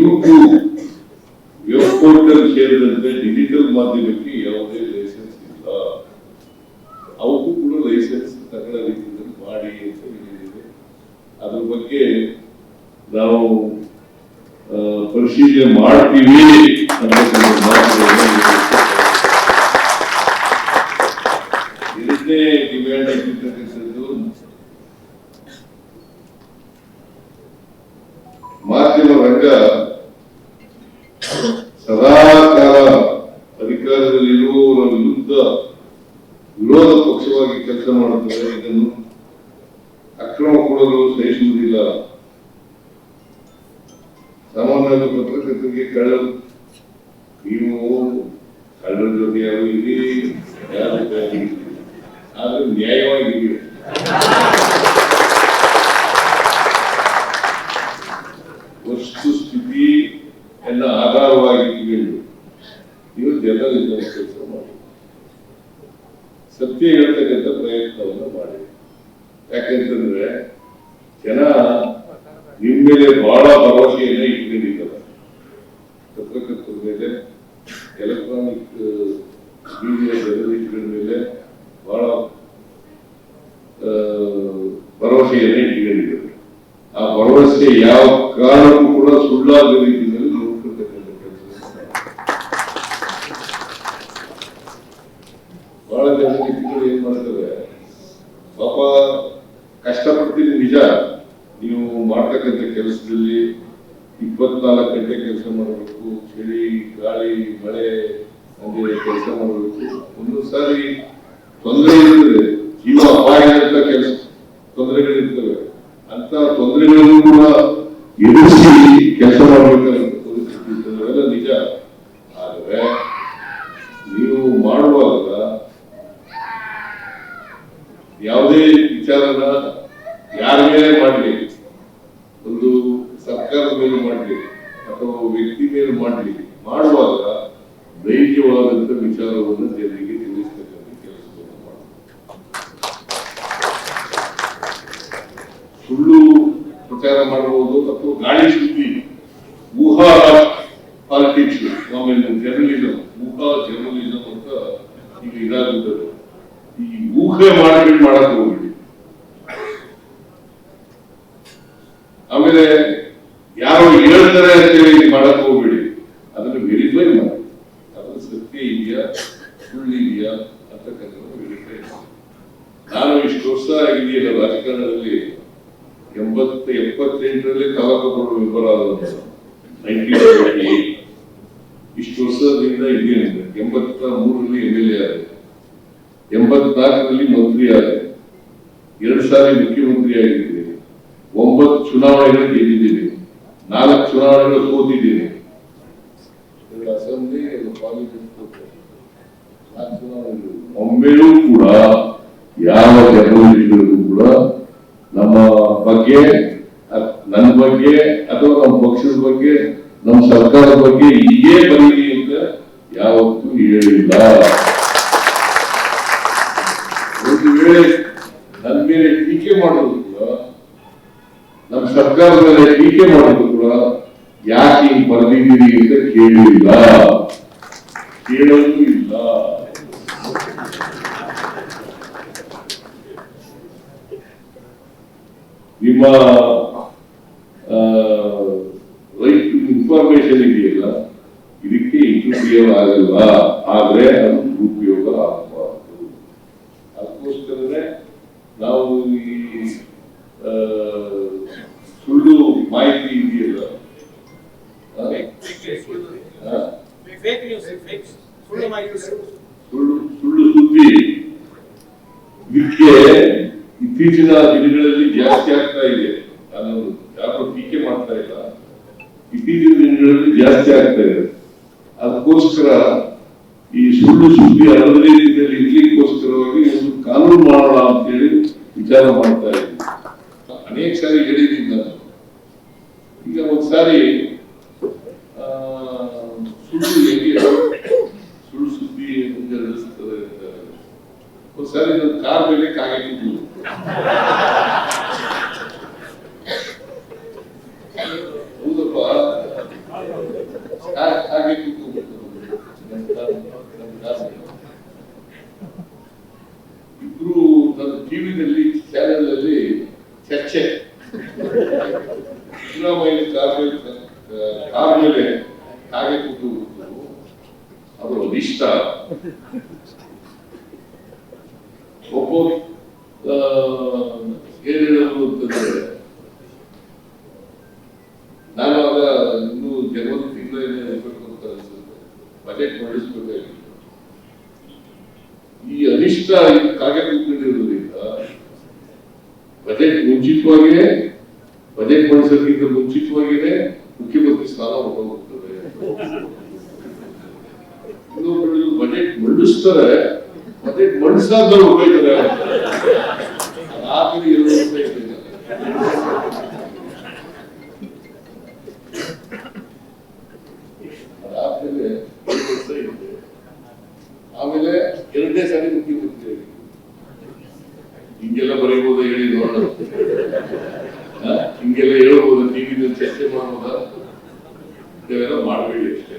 YouTube web portal ಸೇರಿದಂತೆ digital ಮಾಧ್ಯಮಕ್ಕೆ ಯಾವುದೇ ಲೈಸೆನ್ಸ್ ಇಲ್ಲ. ಅವಕ್ಕೂ ಕೂಡ ಲೈಸೆನ್ಸ್ ತಗೊಳ್ಳೋ ರೀತಿಯಲ್ಲಿ ಮಾಡಿ ಅಂತ ಹೇಳಿದ್ದೇವೆ. ಅದ್ರ ಬಗ್ಗೆ ನಾವು ಪರಿಶೀಲನೆ ಮಾಡ್ತೀವಿ ಅಂತಕ್ಕಂಥ ವಿರೋಧ ಪಕ್ಷವಾಗಿ ಕೆಲಸ ಮಾಡುತ್ತದೆ ಇದನ್ನು ಅಕ್ರಮ ಕೊಡಲು ಸಹಿಸುವುದಿಲ್ಲ. ಸಾಮಾನ್ಯವಾಗಿ ಪತ್ರಕರ್ತರಿಗೆ ಕಳ್ಳ ನೀವು ಕಳ್ಳರ ಜೊತೆ ಯಾರು ಇಲ್ಲಿ. ಆದ್ರೆ ನ್ಯಾಯವಾಗಿ ವಸ್ತು, ಸ್ಥಿತಿ ಎಲ್ಲ ಆಧಾರವಾಗಿ ಇವತ್ತು ಜನರಿಂದ ಕೆಲಸ ಮಾಡಿ ಸತ್ಯ ಹೇಳ್ತಕ್ಕಂಥ ಪ್ರಯತ್ನವನ್ನು ಮಾಡಿ. ಯಾಕೆಂತಂದ್ರೆ ಜನ ನಿಮ್ಮ ಮೇಲೆ ಬಹಳ ಭರವಸೆಯನ್ನ ಇಟ್ಕೊಂಡಿದ್ದಾರೆ. ಪತ್ರಕರ್ತರ ಮೇಲೆ ಎಲೆಕ್ಟ್ರಾನಿಕ್ ಮೀಡಿಯಾ ಜರ್ನಲಿಸ್ಟ್ಗಳ ಮೇಲೆ ಬಹಳ ಭರವಸೆಯನ್ನ ಇಟ್ಕೊಂಡಿದ್ದಾರೆ. ಆ ಭರವಸೆ ಯಾವ ಕಾರಣಕ್ಕೂ ಕೂಡ ಸುಳ್ಳಾದ ರೀತಿಯಲ್ಲಿ ನೋಡ್ಕೊಳ್ತಕ್ಕಂಥ ಕೆಲಸ ಬಹಳ ಜರ್ನಲಿಸ್ಟ್ಗಳು ಏನ್ ಮಾಡ್ತಾರೆ? ಪಾಪ ಕಷ್ಟಪಡ್ತೀನಿ ನಿಜ. ನೀವು ಮಾಡ್ತಕ್ಕಂಥ ಕೆಲಸದಲ್ಲಿ ಇಪ್ಪತ್ನಾಲ್ಕು ಗಂಟೆ ಕೆಲಸ ಮಾಡಬೇಕು. ಚಳಿ, ಗಾಳಿ, ಮಳೆ ಅಂದ್ರೆ ಕೆಲಸ ಮಾಡಬೇಕು. ಒಂದೊಂದು ಸಾರಿ ತೊಂದರೆ ಇರ್ತದೆ ಜೀವ ಅಪಾಯ ಅಂತ ಕೆಲಸ ತೊಂದರೆಗಳಿರ್ತವೆ ಅಂತ ತೊಂದರೆಗಳನ್ನು ಕೂಡ ಎದುರಿಸಿ ಕೆಲಸ ಮಾಡಬೇಕಾದಂತ ಪರಿಸ್ಥಿತಿ ಇರ್ತದೆ ಅವೆಲ್ಲ ನಿಜ ಆದರೆ ನೀವು ಮಾಡುವಾಗ ಯಾವುದೇ ವಿಚಾರನ ಯಾರ ಮೇಲೆ ಮಾಡಲಿ ಒಂದು ಸರ್ಕಾರದ ಮೇಲೆ ಮಾಡಲಿ ಅಥವಾ ವ್ಯಕ್ತಿ ಮೇಲೆ ಮಾಡಲಿ ಮಾಡುವಾಗ ನೈಜವಾದಂತ ವಿಚಾರವನ್ನು ಜನರಿಗೆ ತಿಳಿಸ್ತಕ್ಕಂಥ ಕೆಲಸವನ್ನು ಮಾಡಬೇಕು ಸುಳ್ಳು ಪ್ರಚಾರ ಮಾಡಬಹುದು ಅಥವಾ ಗಾಳಿ ಸುದ್ದಿ, ಊಹಾ ಪಾಲಿಟಿಕ್ಸ್ ಆಮೇಲೆ ಜರ್ನಲಿಸಂ ಊಹಾ ಜರ್ನಲಿಸಂ ಅಂತ ಈಗ ಇದಾಗುತ್ತದೆ. ಈ ಊಹೆ ಮಾಡ್ಬಿಟ್ಟು ಮಾಡಕ್ ಹೋಗ್ಬಿಡಿ. ಆಮೇಲೆ ಯಾರೋ ಹೇಳ್ತಾರೆ ಅಂತೇಳಿ ಮಾಡಕ್ ಹೋಗ್ಬೇಡಿ. ಅದನ್ನು ವೆರಿಫೈ ಮಾಡಿ ಅದು ಸತ್ಯ ಇದೆಯಾ? ಸುಳ್ಳು ಇದೆಯಾ? ಅಂತಕ್ಕಂಥದ್ದು ವೆರಿಫೈ ಮಾಡಿ ನಾನು ಇಷ್ಟು ವರ್ಷ ಇದೆಯಲ್ಲ ರಾಜಕಾರಣದಲ್ಲಿ, ಎಂಬತ್ತು, ಎಪ್ಪತ್ತೆಂಟರಲ್ಲಿ ತಾಲೂಕು ವಿಫಲ ಇಷ್ಟು ವರ್ಷದಿಂದ ಇದೇನಿದೆ ಎಂಬತ್ತ ಮೂರರಲ್ಲಿ ಎಂ ಎಲ್ ಎ ಆದ. ಎಂಬತ್ನಾಲ್ಕರಲ್ಲಿ ಮಂತ್ರಿ ಆದ. ಎರಡು ಸಾರಿ ಮುಖ್ಯಮಂತ್ರಿ ಆಗಿದ್ದೀನಿ ಒಂಬತ್ತು ಚುನಾವಣೆಗಳು ಗೆದ್ದಿದ್ದೀನಿ ನಾಲ್ಕು ಚುನಾವಣೆಗಳು ಸೋತಿದ್ದೀನಿ ಅಸೆಂಬ್ಲಿ ಒಮ್ಮೆಯೂ ಕೂಡ ಯಾವ ಜರ್ನಲಿಸ್ಟ್ಗಳಿಗೂ ಕೂಡ ನಮ್ಮ ಬಗ್ಗೆ ನನ್ನ ಬಗ್ಗೆ ಅಥವಾ ನಮ್ಮ ಪಕ್ಷದ ಬಗ್ಗೆ ನಮ್ಮ ಸರ್ಕಾರದ ಬಗ್ಗೆ ಹೀಗೆ ಬರೀಲಿ ಅಂತ ಯಾವತ್ತೂ ಹೇಳಿಲ್ಲ. ಒಂದು ವೇಳೆ ನನ್ನ ಮೇಲೆ ಟೀಕೆ ಮಾಡೋದು ಕೂಡ ನಮ್ಮ ಸರ್ಕಾರದ ಮೇಲೆ ಟೀಕೆ ಮಾಡೋದು ಯಾಕೆ ಬರ್ದಿದ್ದೀರಿ ಅಂತ ಕೇಳಿಲ್ಲ? ಕೇಳಲು ಇಲ್ಲ ನಿಮ್ಮ ರೈಟ್ ಇನ್ಫಾರ್ಮೇಶನ್ ಇದೆಯಲ್ಲ, ಇದಕ್ಕೆ ಇಂಟರ್ಫಿಯರ್ ಆಗಲ್ಲ ಆದ್ರೆ ಅದು ದುರುಪಯೋಗ ಆಗಬಾರದು. ಅದಕ್ಕೋಸ್ಕರನೇ ನಾವು ಈ ಸುಳ್ಳು ಮಾಹಿತಿ ಸುಳ್ಳು ಇತ್ತೀಚಿನ ದಿನಗಳಲ್ಲಿ ಜಾಸ್ತಿ ಆಗ್ತಾ ಇದೆ. ನಾನು ಯಾರು ಟೀಕೆ ಮಾಡ್ತಾ ಇಲ್ಲ. ಇತ್ತೀಚಿನ ದಿನಗಳಲ್ಲಿ ಜಾಸ್ತಿ ಆಗ್ತಾ ಇದೆ. ಅದಕ್ಕೋಸ್ಕರ ಈ ಸುಳ್ಳು ಸುದ್ದಿ ಹರಡದೇ ರೀತಿಯಲ್ಲಿ ಇರ್ಲಿಕ್ಕೋಸ್ಕರವಾಗಿ ಒಂದು ಕಾನೂನು ಮಾಡೋಣ ಅಂತೇಳಿ ವಿಚಾರ ಮಾಡ್ತಾ ಸರ್ ಇದೊಂದು ಕಾರ್ ಮೇಲೆ ಕಾಗಿದ್ದೀನಿ ಇಬ್ರು ನನ್ನ ಟಿವಿನಲ್ಲಿ ಚಾನೆಲ್ ಅಲ್ಲಿ ಚರ್ಚೆ. ಸಿದ್ದರಾಮಯ್ಯ ಕಾರ್ ಮೇಲೆ ಕಾರ್ ಕೂತು ಅವರು ಇಷ್ಟ ಒಬ್ಬ ಏನ್ ಹೇಳೋದು ಅಂತಂದ್ರೆ ನಾನು ಆಗ ಇನ್ನೂ ಜನವರಿ ತಿಂಗಳೇನೆ ಇರ್ಬೇಕು ಅಂತ ಅನ್ಸುತ್ತೆ. ಬಜೆಟ್ ಮಂಡಿಸ್ಬೇಕಾಗಿತ್ತು ಈ ಅನಿಷ್ಟ ಕಾಗೆ ಕೂತ್ಕೊಂಡಿರೋದ್ರಿಂದ ಬಜೆಟ್ ಮುಂಚಿತವಾಗಿಯೇ ಬಜೆಟ್ ಮಂಡಿಸೋದಕ್ಕಿಂತ ಮುಂಚಿತವಾಗಿಯೇ ಮುಖ್ಯಮಂತ್ರಿ ಸ್ಥಾನ ಹೊರಟೋಗ್ತದೆ ಬಜೆಟ್ ಮಂಡಿಸ್ತಾರೆ ಬಜೆಟ್ ಮಂಡಿಸಾದ್ಮೇಲೆ ಹೋಗ್ತಾರೆ ರಾತ್ರಿ ಆಮೇಲೆ ಎರಡನೇ ಸಾರಿ ಮುಖ್ಯಮಂತ್ರಿ ಹಿಂಗೆಲ್ಲ ಬರೀಬಹುದು ಹೇಳಿ ನೋಡೋಣ. ಆ? ಹಿಂಗೆಲ್ಲ ಹೇಳ್ಬೋದು ಟಿವಿ ಚರ್ಚೆ ಮಾಡ್ಬೋದ? ಇದೆಲ್ಲ ಮಾಡಬೇಡಿ ಅಷ್ಟೇ.